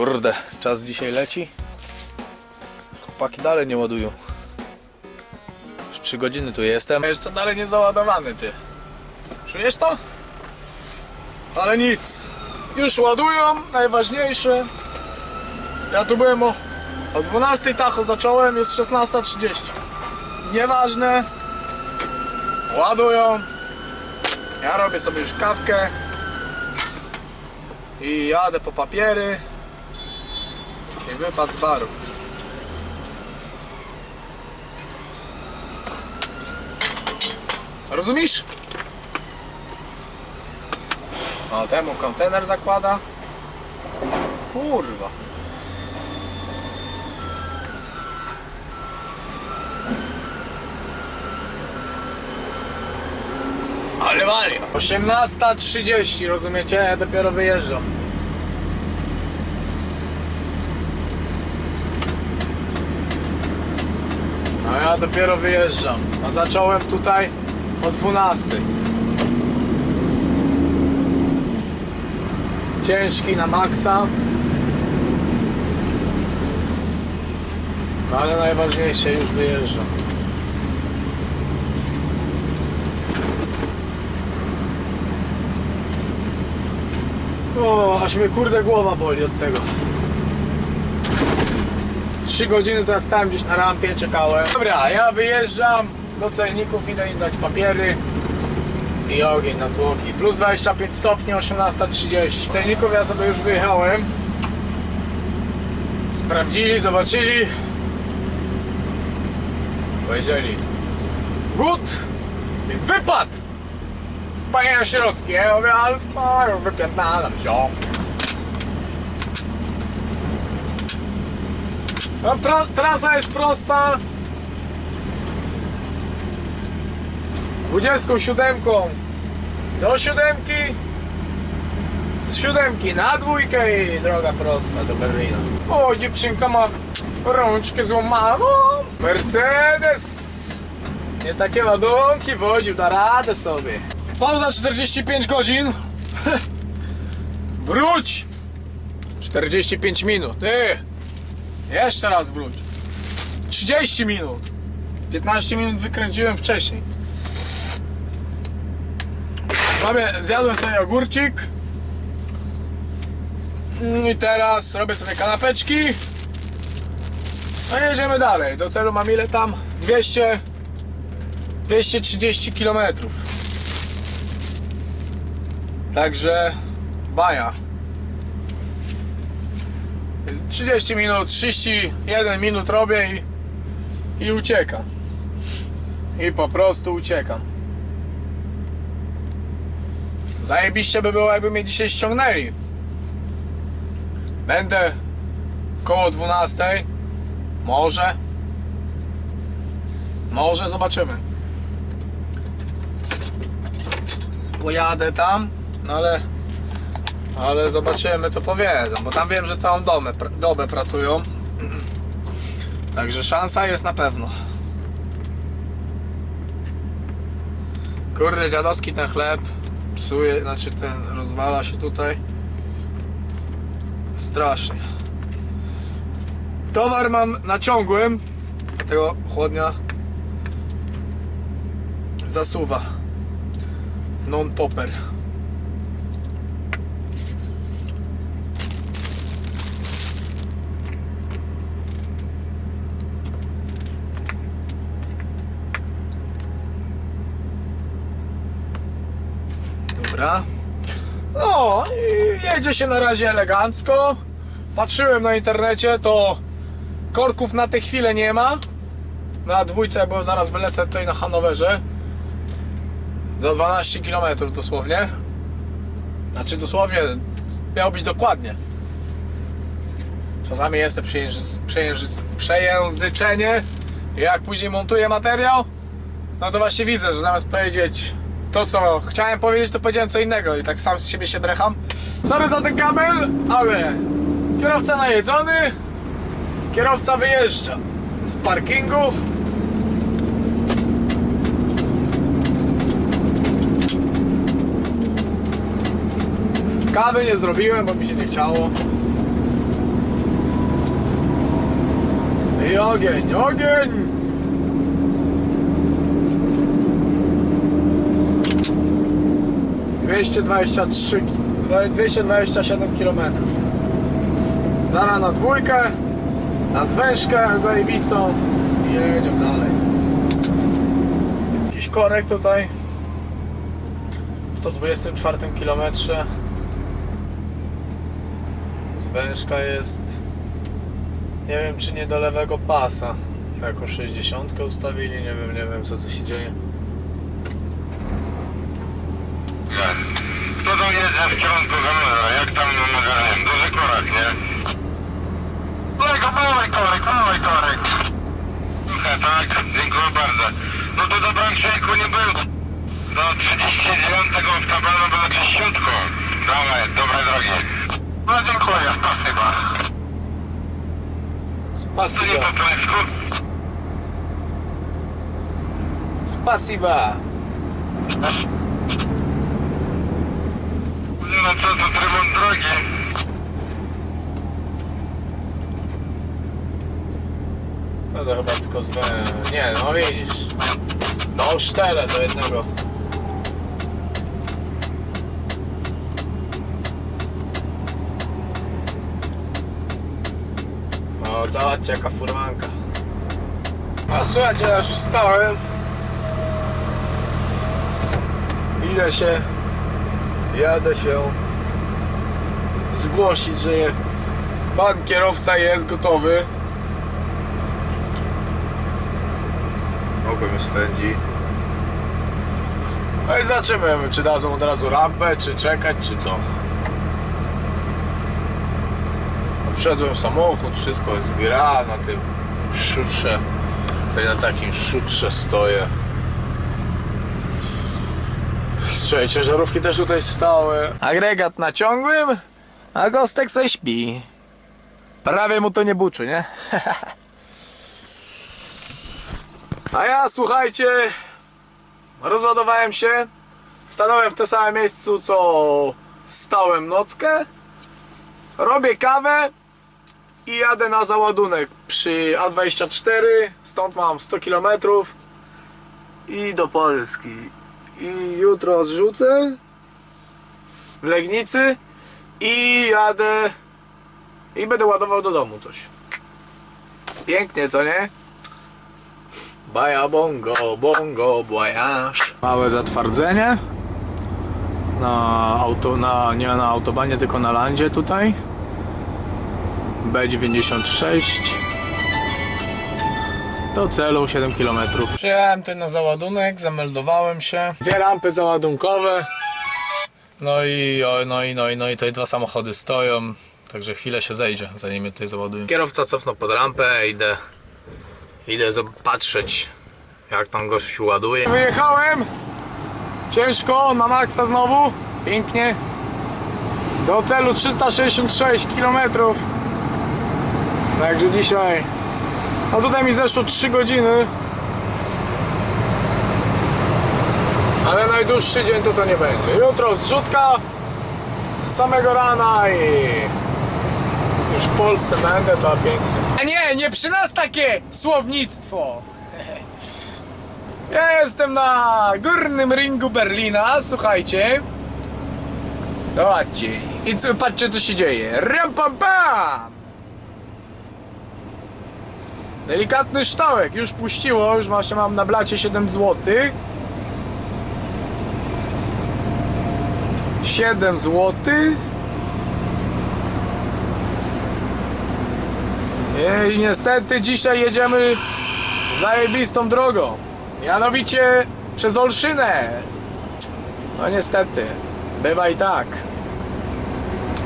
Kurde, czas dzisiaj leci. Chłopaki dalej nie ładują. Już 3 godziny tu jestem. Jeszcze dalej nie załadowany ty. Czujesz to? Ale nic. Już ładują, najważniejsze. Ja tu byłem o, o 12 tacho zacząłem, jest 16.30. Nieważne. Ładują. Ja robię sobie już kawkę. I jadę po papiery. I wypad z baru. Rozumiesz? O, temu kontener zakłada. Kurwa. Ale wali. 18.30, rozumiecie? Ja dopiero wyjeżdżam. No ja dopiero wyjeżdżam. A zacząłem tutaj o 12. Ciężki na maksa. Ale najważniejsze już wyjeżdżam. O, aż mnie kurde głowa boli od tego. Trzy godziny teraz stałem gdzieś na rampie, czekałem. Dobra, ja wyjeżdżam do celników, idę im dać papiery i ogień na tłoki. Plus 25 stopni, 18.30. Celników ja sobie już wyjechałem. Sprawdzili, zobaczyli. Powiedzieli Good! Wypad! Panie Środski, ja mówię, ale sporo, wypierdalam się. Tra trasa jest prosta. 27 do siódemki. Z siódemki na dwójkę i droga prosta do Berlina. O, dziewczynka ma rączkę złamaną. Mercedes. Nie takie ładunki woził, da radę sobie. Pauza 45 godzin. Wróć! 45 minut. Ty! Jeszcze raz wróć. 30 minut. 15 minut wykręciłem wcześniej. Robię, zjadłem sobie ogórcik. I teraz robię sobie kanapeczki. No i jedziemy dalej. Do celu mam ile tam? 200 230 km. Także baja. 30 minut, 31 minut robię i, i uciekam. I po prostu uciekam. Zajebiście by było, jakby mnie dzisiaj ściągnęli. Będę koło 12. Może. Może zobaczymy. Pojadę tam, no ale. Ale zobaczymy co powiedzą, bo tam wiem, że całą domę, pr- dobę pracują. Także szansa jest na pewno. Kurde, dziadowski ten chleb psuje, znaczy ten rozwala się tutaj. Strasznie. Towar mam na ciągłym, dlatego chłodnia zasuwa. Non-topper. Dobra. No i jedzie się na razie elegancko. Patrzyłem na internecie, to korków na tę chwilę nie ma. Na dwójce, bo zaraz wylecę tutaj na Hanowerze. Za 12 km dosłownie. Znaczy dosłownie miał być dokładnie. Czasami jest to przejęzy, przejęzy, przejęzyczenie. Jak później montuję materiał, no to właśnie widzę, że zamiast powiedzieć to co chciałem powiedzieć, to powiedziałem co innego i tak sam z siebie się brecham. Sorry za ten kabel, ale kierowca najedzony, kierowca wyjeżdża z parkingu. Kawy nie zrobiłem, bo mi się nie chciało. I ogień, ogień! Dwieście dwadzieścia trzy, dwieście dwadzieścia siedem kilometrów. Dara na dwójkę, na zwężkę zajebistą i jedziemy dalej. Jakiś korek tutaj. W 124 kilometrze. Zwężka jest nie wiem czy nie do lewego pasa. Jako 60 ustawili, nie wiem, nie wiem co tu się dzieje. Jedzie w kierunku Zamora? Jak tam na Magarem? Duży korak, nie? Małego, mały korek, mały korek. He, tak, dziękuję bardzo. No to do Brankrzejku nie był. Do 39 w tabelu było czyściutko. Dawaj, dobre drogi. No dziękuję, spasiba. Co nie Spasiba. po polsku? Spasiba. No co to remont drogi? No to chyba tylko z... Nie, no widzisz. No sztele do jednego. O, zobaczcie jaka furmanka. No słuchajcie, ja już wstałem. Idę się, jadę się zgłosić, że pan kierowca jest gotowy. Oko mi swędzi. No i zobaczymy, czy dadzą od razu rampę, czy czekać, czy co. Wszedłem samochód, wszystko jest gra na tym szutrze. Tutaj na takim szutrze stoję. Słuchaj, ciężarówki też tutaj stały. Agregat na ciągłym, a Gostek se śpi. Prawie mu to nie buczy, nie? A ja, słuchajcie, rozładowałem się, stanąłem w tym samym miejscu, co stałem nockę, robię kawę i jadę na załadunek przy A24, stąd mam 100 km i do Polski. I jutro zrzucę w Legnicy i jadę i będę ładował do domu coś. Pięknie, co nie? Baja bongo, bongo, voyage. Małe zatwardzenie. Na auto, na, nie na autobanie, tylko na landzie tutaj. B96. Do celu 7 km. Przyjechałem tutaj na załadunek, zameldowałem się. Dwie rampy załadunkowe. No i, o, no i, no i, no i tutaj dwa samochody stoją. Także chwilę się zejdzie, zanim mnie tutaj załadują. Kierowca cofnął pod rampę, idę Idę zobaczyć jak tam gościu ładuje. Wyjechałem. Ciężko, na maksa znowu. Pięknie. Do celu 366 km. Także dzisiaj. No tutaj mi zeszło 3 godziny. Ale najdłuższy dzień to to nie będzie. Jutro zrzutka z samego rana i już w Polsce będę, to pięknie. A nie, nie przy nas takie słownictwo. Ja jestem na górnym ringu Berlina, słuchajcie. Zobaczcie. I co, patrzcie co się dzieje. Ram pam pam! Delikatny ształek, już puściło, już właśnie mam na blacie 7 zł. 7 zł. I niestety dzisiaj jedziemy zajebistą drogą. Mianowicie przez Olszynę. No niestety, bywa i tak.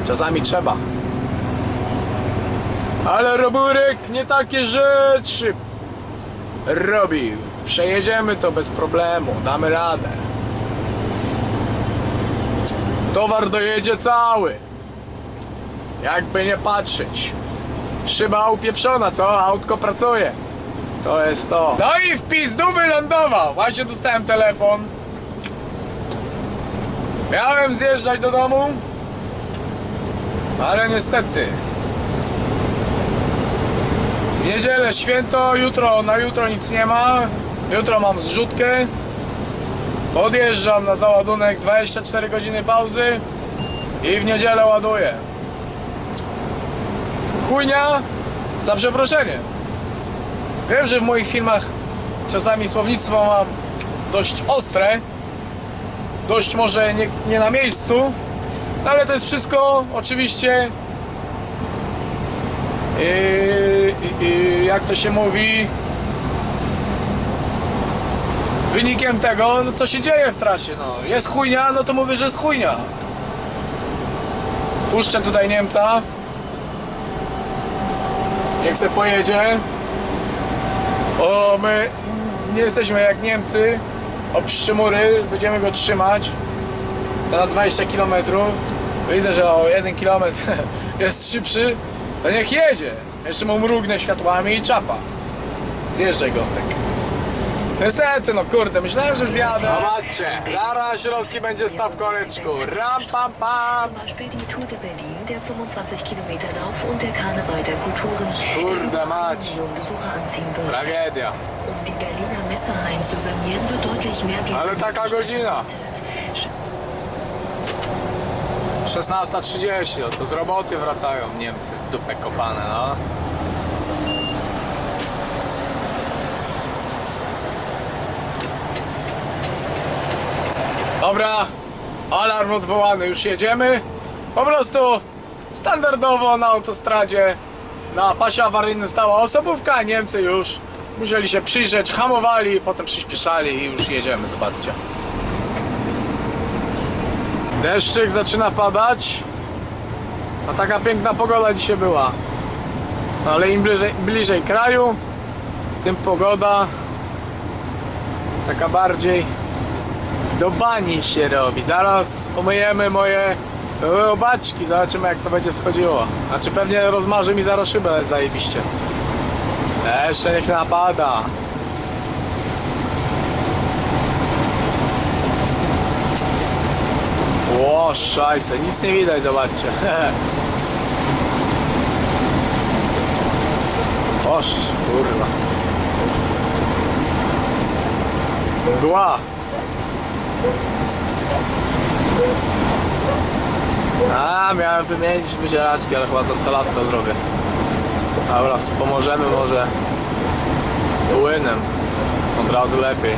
Czasami trzeba. Ale Roburek nie takie rzeczy robił. Przejedziemy to bez problemu, damy radę. Towar dojedzie cały. Jakby nie patrzeć. Szyba upieprzona, co? Autko pracuje. To jest to. No i w pizdu wylądował. Właśnie dostałem telefon. Miałem zjeżdżać do domu, ale niestety niedzielę święto, jutro, na jutro nic nie ma. Jutro mam zrzutkę. Podjeżdżam na załadunek 24 godziny pauzy i w niedzielę ładuję. Chujnia za przeproszenie. Wiem, że w moich filmach czasami słownictwo mam dość ostre, dość może nie, nie na miejscu, no ale to jest wszystko oczywiście yy, jak to się mówi wynikiem tego, no, co się dzieje w trasie. No. Jest chujnia, no to mówię, że jest chujnia. Puszczę tutaj Niemca. Niech se pojedzie. O, my nie jesteśmy jak Niemcy. O pszczymury, będziemy go trzymać. To na 20 km. Widzę, że o 1 km jest szybszy. To niech jedzie. Jeszcze mu mrugnę światłami i czapa. Zjeżdżaj gostek. Niestety, no kurde, myślałem, że zjadę. Zobaczcie, zaraz Śląski będzie stał w koreczku. Ram, pam, pam. Zum Beispiel die Tour de Berlin, der 25 Kilometer Lauf und der Karneval der Kulturen, der Kurde mać. Tragedia. Um die Berliner 16.30, no to z roboty wracają Niemcy. Dupę kopane, no. Dobra, alarm odwołany, już jedziemy. Po prostu standardowo na autostradzie na pasie awaryjnym stała osobówka, Niemcy już musieli się przyjrzeć, hamowali, potem przyspieszali i już jedziemy, zobaczcie. Deszczyk zaczyna padać. A taka piękna pogoda dzisiaj była. No ale im bliżej, bliżej kraju, tym pogoda taka bardziej do bani się robi. Zaraz umyjemy moje robaczki, zobaczymy jak to będzie schodziło. Znaczy pewnie rozmarzy mi zaraz szybę zajebiście. Jeszcze niech napada. O, szajse, nic nie widać, zobaczcie. Oż, kurwa. Mgła. A, miałem wymienić wycieraczki, ale chyba za 100 lat to zrobię. Dobra, pomożemy może płynem. Od razu lepiej.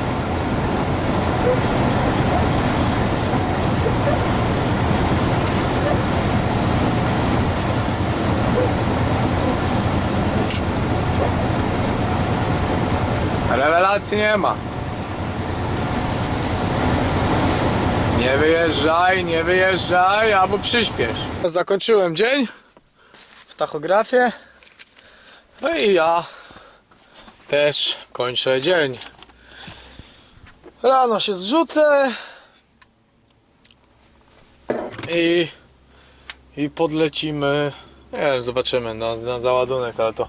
Rewelacji nie ma. Nie wyjeżdżaj, nie wyjeżdżaj, albo przyspiesz. Zakończyłem dzień w tachografie. No i ja też kończę dzień. Rano się zrzucę i, i podlecimy. Nie wiem, zobaczymy na, na załadunek, ale to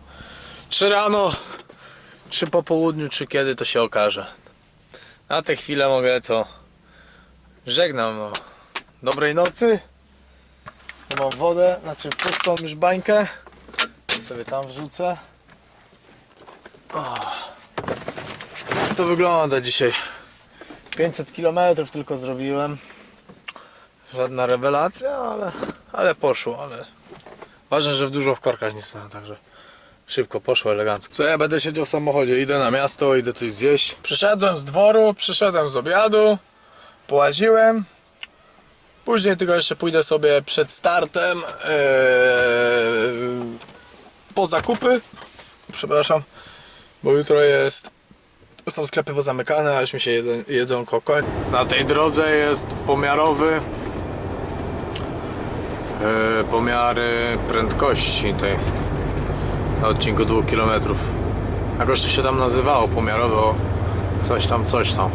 czy rano czy po południu, czy kiedy to się okaże. Na tę chwilę mogę co? Żegnam no. Dobrej nocy. Mam wodę, znaczy pustą już bańkę. Sobie tam wrzucę. O. To wygląda dzisiaj? 500 km tylko zrobiłem. Żadna rewelacja, ale, ale poszło, ale ważne, że w dużo w korkach nie stałem, także Szybko poszło, elegancko. Co ja będę siedział w samochodzie? Idę na miasto, idę coś zjeść. Przyszedłem z dworu, przyszedłem z obiadu, połaziłem. Później tylko jeszcze pójdę sobie przed startem ee, po zakupy. Przepraszam, bo jutro jest. Są sklepy pozamykane, a już mi się jedzonko kończy. Na tej drodze jest pomiarowy pomiary prędkości tej na odcinku 2 km. Jakoś to się tam nazywało pomiarowo coś tam, coś tam.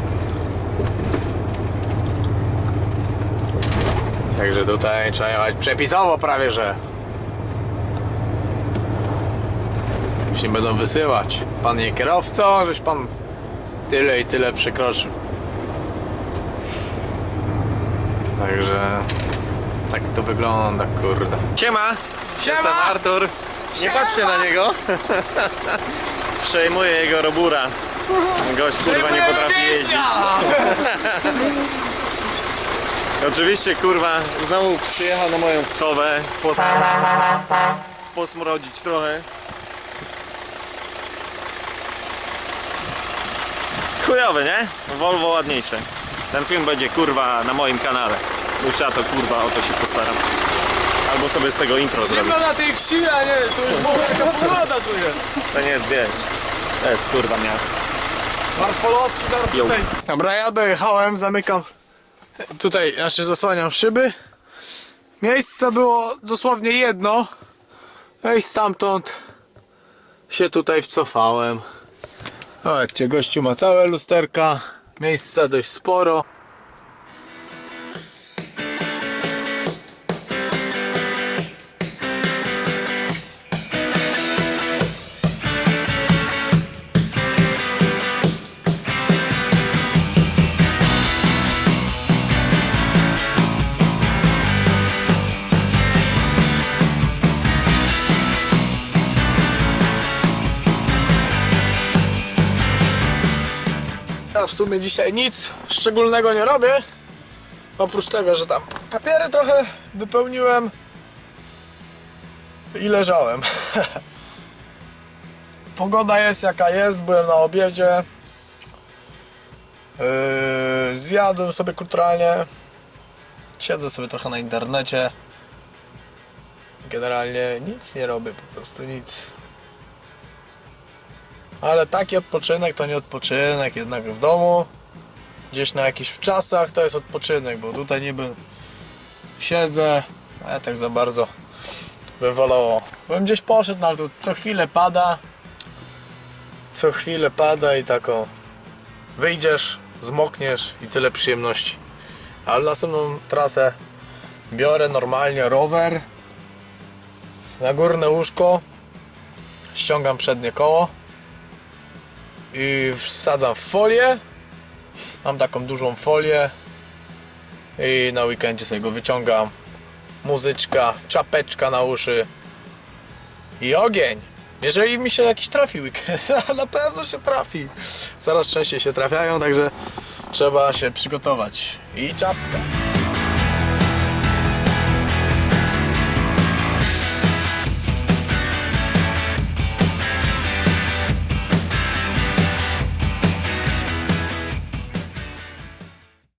Także tutaj trzeba jechać przepisowo prawie, że się będą wysyłać. Panie kierowco, żeś pan tyle i tyle przekroczył. Także tak to wygląda, kurde. Siema! Siema! Jestem Artur. Nie patrzcie na niego. Przejmuje jego robura. Gość kurwa nie potrafi jeździć. Oczywiście kurwa znowu przyjechał na moją schowę. Pos... Posmrodzić trochę. Chujowy, nie? Volvo ładniejsze. Ten film będzie kurwa na moim kanale. Już ja to kurwa o to się postaram. Albo sobie z tego intro zrobię. Zimno na tej wsi, a nie, to już jaka pogoda tu jest. To nie jest wieś. To jest kurwa miasto. Marpolowski zaraz Jo. tutaj. Dobra, ja dojechałem, zamykam tutaj, znaczy zasłaniam szyby. Miejsca było dosłownie jedno. No i stamtąd się tutaj wcofałem. Zobaczcie, gościu ma całe lusterka. Miejsca dość sporo. W sumie dzisiaj nic szczególnego nie robię. Oprócz tego, że tam papiery trochę wypełniłem i leżałem. Pogoda jest jaka jest, byłem na obiedzie. Yy, zjadłem sobie kulturalnie. Siedzę sobie trochę na internecie. Generalnie nic nie robię, po prostu nic. Ale taki odpoczynek to nie odpoczynek, jednak w domu, gdzieś na jakichś wczasach to jest odpoczynek, bo tutaj niby siedzę, a ja tak za bardzo bym wolał, bym gdzieś poszedł, no ale tu co chwilę pada, co chwilę pada i taką wyjdziesz, zmokniesz i tyle przyjemności. Ale następną trasę biorę normalnie rower na górne łóżko, ściągam przednie koło i wsadzam w folię. Mam taką dużą folię i na weekendzie sobie go wyciągam. Muzyczka, czapeczka na uszy i ogień. Jeżeli mi się jakiś trafi weekend, na pewno się trafi. Coraz częściej się trafiają, także trzeba się przygotować. I czapka.